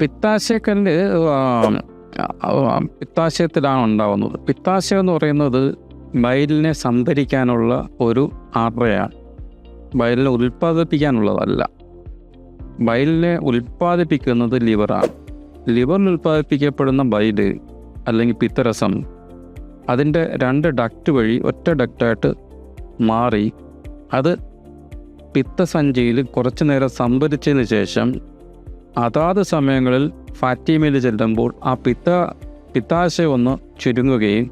പിത്താശയക്കല്ല് പിത്താശയത്തിലാണ് ഉണ്ടാവുന്നത്. പിത്താശയം എന്ന് പറയുന്നത് ബയലിനെ സംഭരിക്കാനുള്ള ഒരു ആർദ്രയാണ് ബയലിനെ ഉൽപ്പാദിപ്പിക്കാനുള്ളതല്ല. ബയലിനെ ഉൽപ്പാദിപ്പിക്കുന്നത് ലിവറാണ്. ലിവറിൽ ഉൽപ്പാദിപ്പിക്കപ്പെടുന്ന ബയൽ അല്ലെങ്കിൽ പിത്തരസം അതിന്റെ രണ്ട് ഡക്റ്റ് വഴി ഒറ്റ ഡക്റ്റായിട്ട് മാറി. അത് പിത്തസഞ്ചിയിൽ കുറച്ചു നേരം സംഭരിച്ചതിന് ശേഷം അതാത് സമയങ്ങളിൽ ഫാറ്റിമയിൽ ചെല്ലുമ്പോൾ ആ പിത്ത പിത്താശയം ഒന്ന് ചുരുങ്ങുകയും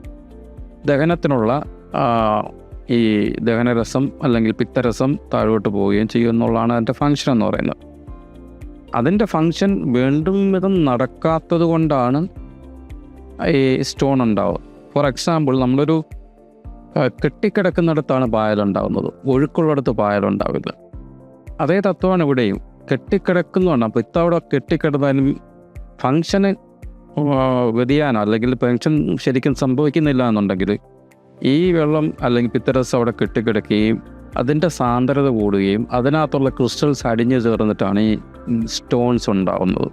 ദഹനത്തിനുള്ള ഈ ദഹനരസം അല്ലെങ്കിൽ പിത്തരസം താഴോട്ട് പോവുകയും ചെയ്യും എന്നുള്ളതാണ് അതിന്റെ ഫങ്ഷൻ എന്ന് പറയുന്നത്. അതിന്റെ ഫങ്ഷൻ വീണ്ടും വിധം നടക്കാത്തത് കൊണ്ടാണ് ഈ സ്റ്റോൺ ഉണ്ടാവുക. ഫോർ എക്സാമ്പിൾ നമ്മളൊരു കെട്ടിക്കിടക്കുന്നിടത്താണ് പായലുണ്ടാവുന്നത്. ഒഴുക്കുള്ളിടത്ത് പായലുണ്ടാവില്ല. അതേ തത്വമാണ് ഇവിടെയും. കെട്ടിക്കിടക്കുന്നതാണ് അപ്പോൾ ഇത്ത അവിടെ കെട്ടിക്കിടന്നാലും ഫങ്ഷന് വ്യതിയാനം അല്ലെങ്കിൽ ഫങ്ഷൻ ശരിക്കും സംഭവിക്കുന്നില്ല എന്നുണ്ടെങ്കിൽ ഈ വെള്ളം അല്ലെങ്കിൽ പിത്തരസം അവിടെ കെട്ടിക്കിടക്കുകയും അതിന്റെ സാന്ദ്രത കൂടുകയും അതിനകത്തുള്ള ക്രിസ്റ്റൽസ് അടിഞ്ഞു ചേർന്നിട്ടാണ് ഈ സ്റ്റോൺസ് ഉണ്ടാകുന്നത്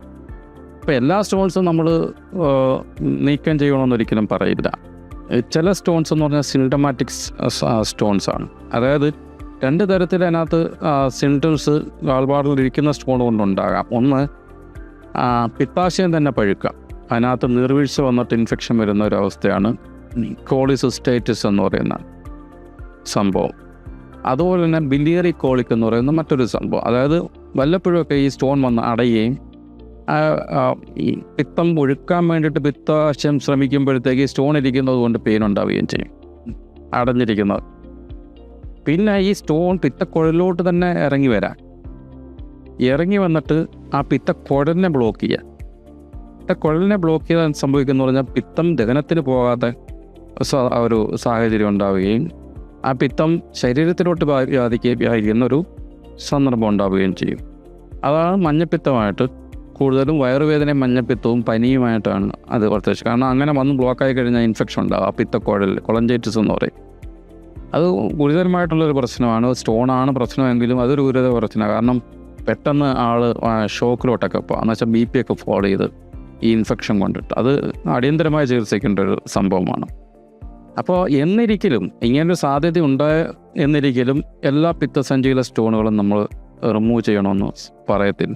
അപ്പോൾ എല്ലാ സ്റ്റോൺസും നമ്മൾ നീക്കം ചെയ്യണമെന്ന് ഒരിക്കലും പറയില്ല. ചില സ്റ്റോൺസ് എന്ന് പറഞ്ഞാൽ സിൻഡമാറ്റിക്സ് സ്റ്റോൺസ് ആണ്. അതായത് രണ്ട് തരത്തിൽ അതിനകത്ത് സിംറ്റംസ് ഗാൾബാറിൽ ഇരിക്കുന്ന സ്റ്റോൺ കൊണ്ടുണ്ടാകാം. ഒന്ന് പിത്താശയം തന്നെ പഴുക്കാം അതിനകത്ത് നീർവീഴ്ച വന്നിട്ട് ഇൻഫെക്ഷൻ വരുന്ന ഒരു അവസ്ഥയാണ് കോളിസിസ്റ്റൈറ്റിസ് എന്ന് പറയുന്ന സംഭവം. അതുപോലെ തന്നെ ബിലിയറി കോളിക് എന്ന് പറയുന്ന മറ്റൊരു സംഭവം. അതായത് വല്ലപ്പോഴുമൊക്കെ ഈ സ്റ്റോൺ വന്ന് അടയുകയും ഈ പിത്തം ഒഴുക്കാൻ വേണ്ടിയിട്ട് പിത്താശയം ശ്രമിക്കുമ്പോഴത്തേക്ക് സ്റ്റോൺ ഇരിക്കുന്നത് കൊണ്ട് പെയിൻ ഉണ്ടാവുകയും ചെയ്യും. അടഞ്ഞിരിക്കുന്നത്. പിന്നെ ഈ സ്റ്റോൺ പിത്തക്കുഴലിലോട്ട് തന്നെ ഇറങ്ങി വരാം ഇറങ്ങി വന്നിട്ട് ആ പിത്തക്കുഴലിനെ ബ്ലോക്ക് ചെയ്യുക. പിത്തക്കുഴലിനെ ബ്ലോക്ക് ചെയ്താൽ സംഭവിക്കുന്ന പറഞ്ഞാൽ പിത്തം ദഹനത്തിന് പോകാതെ ഒരു സാഹചര്യം ഉണ്ടാവുകയും ആ പിത്തം ശരീരത്തിലോട്ട് വ്യാപിക്കുകയും ഒരു സന്ദർഭം ഉണ്ടാവുകയും ചെയ്യും. അതാണ് മഞ്ഞപ്പിത്തമായിട്ട് കൂടുതലും വയറുവേദനയും മഞ്ഞപ്പിത്തവും പനിയുമായിട്ടാണ് അത് പ്രത്യേകിച്ച്. കാരണം അങ്ങനെ വന്ന് ബ്ലോക്കായി കഴിഞ്ഞാൽ ഇൻഫെക്ഷൻ ഉണ്ടാകും ആ പിത്തക്കുഴലിൽ കൊളഞ്ചൈറ്റിസ് എന്ന് പറയും. അത് ഗുരുതരമായിട്ടുള്ളൊരു പ്രശ്നമാണ്. സ്റ്റോണാണ് പ്രശ്നമെങ്കിലും അതൊരു ഗുരുതര പ്രശ്നമാണ്. കാരണം പെട്ടെന്ന് ആൾ ഷോക്കിലോട്ടൊക്കെ പോകുക എന്ന് വെച്ചാൽ ബി പി ഒക്കെ ഫോളോ ചെയ്ത് ഈ ഇൻഫെക്ഷൻ കൊണ്ടിട്ട്. അത് അടിയന്തരമായി ചികിത്സിക്കേണ്ട ഒരു സംഭവമാണ്. അപ്പോൾ എന്നിരിക്കലും ഇങ്ങനൊരു സാധ്യത ഉണ്ട് എന്നിരിക്കലും എല്ലാ പിത്തസഞ്ചിയിലെ സ്റ്റോണുകളും നമ്മൾ റിമൂവ് ചെയ്യണമെന്ന് പറയത്തില്ല.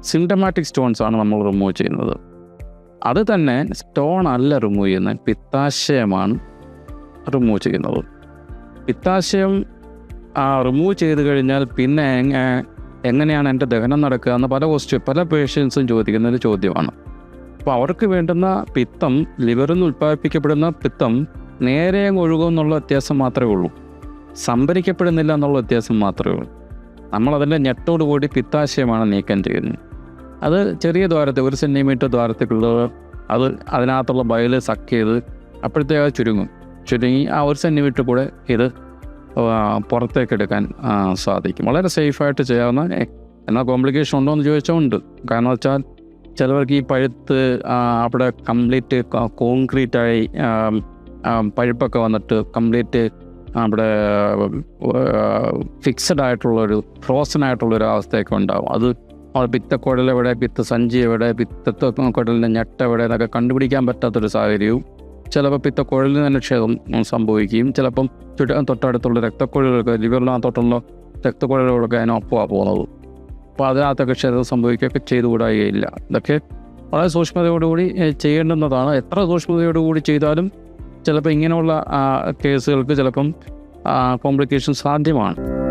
സിംറ്റമാറ്റിക് സ്റ്റോൺസ് ആണ് നമ്മൾ റിമൂവ് ചെയ്യുന്നത്. അത് തന്നെ സ്റ്റോൺ അല്ല റിമൂവ് ചെയ്യുന്നത് പിത്താശയമാണ് റിമൂവ് ചെയ്യുന്നത്. പിത്താശയം റിമൂവ് ചെയ്ത് കഴിഞ്ഞാൽ പിന്നെ എങ്ങ എങ്ങനെയാണ് എന്റെ ദഹനം നടക്കുക എന്ന് പല ക്വസ്റ്റ്യൻ പല പേഷ്യൻസും ചോദിക്കുന്ന ഒരു ചോദ്യമാണ്. അപ്പോൾ അവർക്ക് വേണ്ടുന്ന പിത്തം ലിവറിൽ നിന്ന് ഉൽപ്പാദിപ്പിക്കപ്പെടുന്ന പിത്തം നേരെ ഒഴുകും എന്നുള്ള വ്യത്യാസം മാത്രമേ ഉള്ളൂ. സംഭരിക്കപ്പെടുന്നില്ല എന്നുള്ള വ്യത്യാസം മാത്രമേ ഉള്ളൂ. നമ്മളതിന്റെ ഞെട്ടോടുകൂടി പിത്താശയമാണ് നീക്കം ചെയ്യുന്നത്. അത് ചെറിയ ദ്വാരത്തെ ഒരു സെന്റിമീറ്റർ ദ്വാരത്തിലുള്ളത് അത് അതിനകത്തുള്ള ബയൽ സക്ക് ചെയ്ത് അപ്പോഴത്തേക്ക് ചുരുങ്ങും. ചുരുങ്ങി ആ ഒരു സെന്റിമീറ്റർ കൂടെ ഇത് പുറത്തേക്ക് എടുക്കാൻ സാധിക്കും. വളരെ സേഫായിട്ട് ചെയ്യാവുന്ന എന്നാൽ കോംപ്ലിക്കേഷൻ ഉണ്ടോ എന്ന് ചോദിച്ചാൽ ഉണ്ട്. കാരണം വെച്ചാൽ ചിലവർക്ക് ഈ പഴുത്ത് അവിടെ കംപ്ലീറ്റ് കോൺക്രീറ്റായി പഴുപ്പൊക്കെ വന്നിട്ട് കംപ്ലീറ്റ് അവിടെ ഫിക്സഡ് ആയിട്ടുള്ളൊരു ഫ്രോസൺ ആയിട്ടുള്ളൊരു അവസ്ഥയൊക്കെ ഉണ്ടാവും. അത് അവിടെ പിത്തക്കുഴലെവിടെ പിത്തസഞ്ചി എവിടെ പിത്തക്കുഴലിന്റെ ഞെട്ട് എവിടെ എന്നൊക്കെ കണ്ടുപിടിക്കാൻ പറ്റാത്തൊരു സാഹചര്യവും ചിലപ്പോൾ പിത്തക്കുഴലിന് തന്നെ ക്ഷേമം സംഭവിക്കുകയും ചിലപ്പം ചുറ്റ തൊട്ടടുത്തുള്ള രക്തക്കുഴലുകൾക്ക് ലിവറിനകത്തോട്ടുള്ള രക്തക്കുഴലുകളൊക്കെ അതിനൊപ്പമാണ് പോകുന്നത്. അപ്പോൾ അതിനകത്തൊക്കെ ക്ഷേമം സംഭവിക്കുകയൊക്കെ ചെയ്തുകൂടായികയില്ല ഇതൊക്കെ വളരെ സൂക്ഷ്മതയോടുകൂടി ചെയ്യേണ്ടുന്നതാണ്. എത്ര സൂക്ഷ്മതയോടുകൂടി ചെയ്താലും ചിലപ്പോൾ ഇങ്ങനെയുള്ള കേസുകൾക്ക് ചിലപ്പം കോംപ്ലിക്കേഷൻ സാധ്യമാണ്.